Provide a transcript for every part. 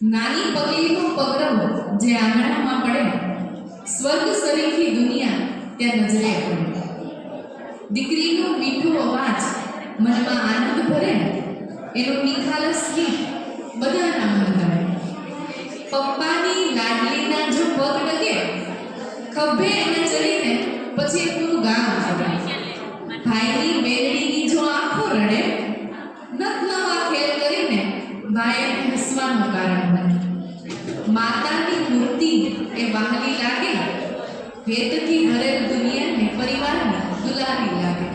નાની પગલીનો પગરવ જે આંગણામાં પડે, સ્વર્ગ સરીખી દુનિયા ત્યાં નજરે પડે દીકરીનો મીઠો અવાજ મનમાં આનંદ ભરે, એનો નિખાલસ ગીત બધાના મન ગમે પપ્પાની લાડલીના જો પગ ડગે, ખભે એને ચડીને પછી પૂરું ગામ ફરે ગાયક હસવાનું કારણ બને. માતાની મૂર્તિ એ વહાલી લાગે. વેતથી ભરેલ દુનિયાને પરિવારને દુલારી લાગે.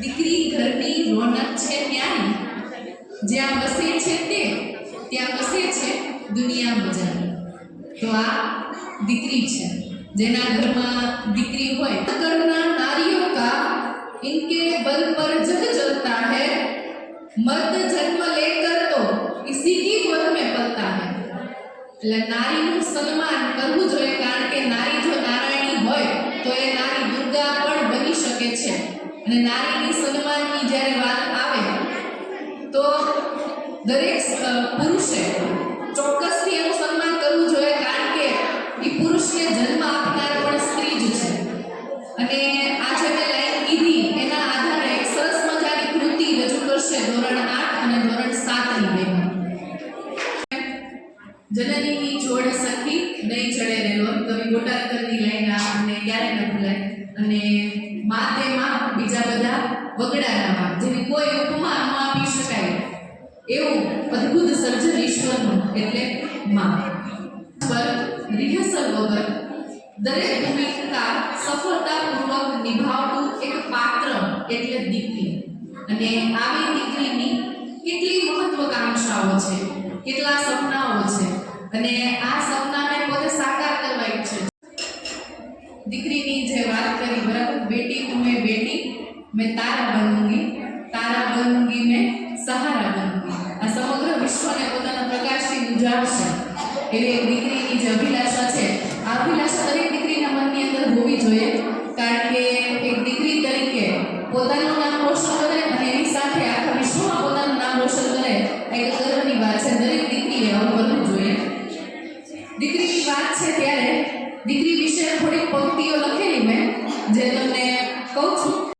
દીકરી ઘરની રોનક છે ન્યારી જ્યાં વસે છે તે, ત્યાં વસે છે દુનિયા મજાની તો આ દીકરી છે. જેના ઘરમાં દીકરી હોય. ઘરના નારીઓ કા, ઇનકે બલ પર જગ જલતા હૈ. मर्द जन्म लेकर तो इसी की गोद में पलता है એટલે નારીનું સન્માન કરવું જોઈએ કારણ કે નારી જો નારાયણી હોય તો એ નારી દુર્ગા પણ બની શકે છે અને નારીની સન્માનની જ્યારે વાત આવે તો દરેક અ, પુરુષે જનનીની જોડ સખી નહીં ચડે રહેલો. કવિ ગોટાકરની લાઈન આપણને ક્યારે ન ભૂલાય. અને મા માં બીજા બધા વગડાના માં જેની કોઈ ઉપમા ન આપી શકાય. એવું અદ્ભુત સર્જન ઈશ્વરનું એટલે માં પર રિહર્સલ વગર દરેક ભૂમિકા સફળતાપૂર્વક નિભાવતું એક પાત્ર એટલે દીકરી. અને આવી દીકરીની કેટલી મહત્વકાંક્ષાઓ છે, કેટલા સપનાઓ અને આ સપનાને પોતે સાકાર કરવા ઈચ્છે છે. દીકરીની જે વાત કરી, બરાબર, બેટી તું બેટી, મેં તારા બનૂંગી તારા બનૂંગી મેં સહારા બનૂંગી આ સમગ્ર વિશ્વને પોતાના પ્રકાશથી ઉજાડશે એવી દીકરીની જે અભિલાષા છે, આ અભિલાષા દરેક દીકરીના મનની અંદર હોવી જોઈએ, કારણ કે એક દીકરી તરીકે પોતાનું નામ રોશન દીકરી વિશે થોડીક પંક્તિઓ લખેલી મેં જે તમને કહું છું